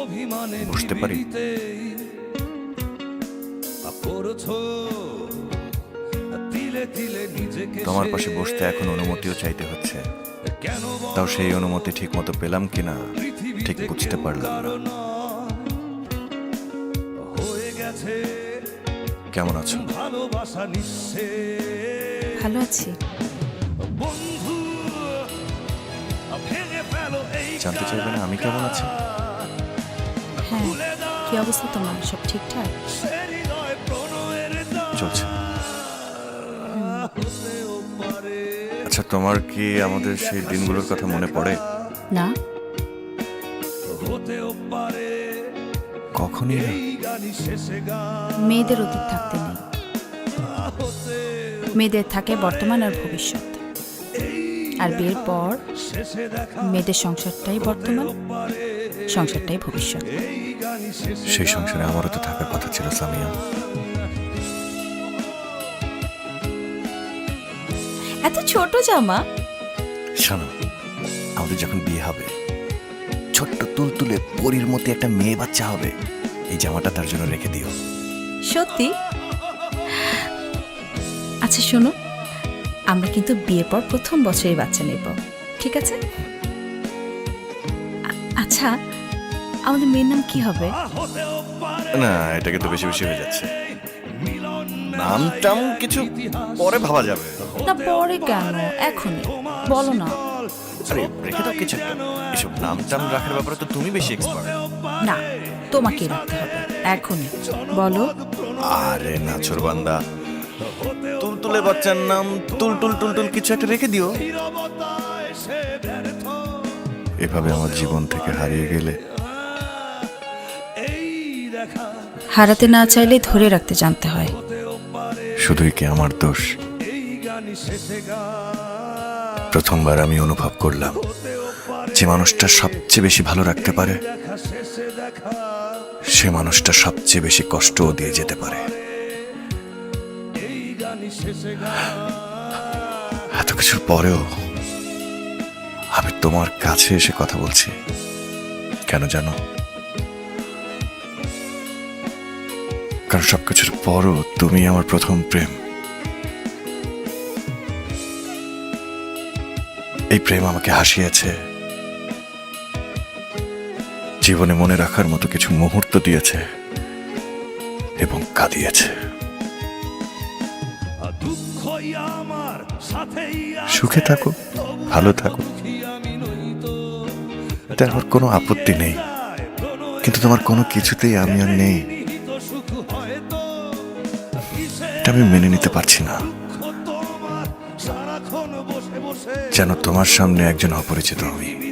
অভিমানে বসতে পারি? করছ। তিলে তিলে নিজেকে তোমার পাশে বসতে এখন অনুমতিও চাইতে হচ্ছে। কেন তাও সেই অনুমতি ঠিক মতো পেলাম কিনা ঠিক বুঝতে পারলাম। হয়ে কেমন আছো? ভালোবাসা ভালো আছি। জানতে চাইবে না আমি কেমন আছি? হ্যাঁ কি অবস্থা তোমার? সব ঠিকঠাক? চলছে। আচ্ছা তোমার কি আমাদের সেই দিনগুলোর কথা মনে পড়ে? না। কখনই না। মেয়েদের অতীত থাকতে নেই। মেয়েদের থাকে বর্তমান আর ভবিষ্যৎ। আর বিয়ের পর মেয়েদের সংসারটাই বর্তমান সংসারটাই ভবিষ্যৎ। সেই সংসারে আমারও তো থাকার কথা ছিল সামিয়া। এত ছোট জামা। শোনো আমাদের যখন বিয়ে হবে ছোট্ট তুলতুলে পরীর মতো একটা মেয়ে বাচ্চা হবে এই জামাটা তার জন্য রেখে দিও। সত্যি? আচ্ছা শোনো আমরা কিন্তু বিয়ের পর প্রথম বছরই বাচ্চা নেব ঠিক আছে? আচ্ছা আমাদের মেয়ের নাম কি হবে? না এটা কিন্তু বেশি বেশি হয়ে যাচ্ছে। মিলন নাম টাম কিছু পরে ভাবা যাবে। না পরে কেন? এখনই। বলো না। আরে রেখে দাও কিছু। এসব নাম টাম রাখার ব্যাপারে তো তুমি বেশি এক্সপার্ট না তোমাকে রাখতে হবে। এখনই। বলো। আরে নাচর বান্দা। তুলতুলে বাচ্চার নাম তুলতুল টুলটুল কিছু একটা রেখে দিও। এভাবে আমার জীবন থেকে হারিয়ে গেলে। এই হারাতে না চাইলে ধরে রাখতে জানতে হয়। শুধুই কি আমার দোষ? প্রথমবার আমি অনুভব করলাম যে মানুষটা সবচেয়ে বেশি ভালো রাখতে পারে সে মানুষটা সবচেয়ে বেশি কষ্টও দিয়ে যেতে পারে। এত কিছুর পরেও আমি তোমার কাছে এসে কথা বলছি। কেন জানো? কারণ সবকিছুর পরও তুমি আমার প্রথম প্রেম। এই প্রেম আমাকে হাসিয়েছে। জীবনে মনে রাখার মতো কিছু মুহূর্ত দিয়েছে এবং কাঁদিয়েছে। সুখে থাকো ভালো থাকো। এতে আমার কোনো আপত্তি নেই। কিন্তু তোমার কোনো কিছুতেই আমি আর নেই। এটা আমি মেনে নিতে পারছি না। যেন তোমার সামনে একজন অপরিচিত আমি।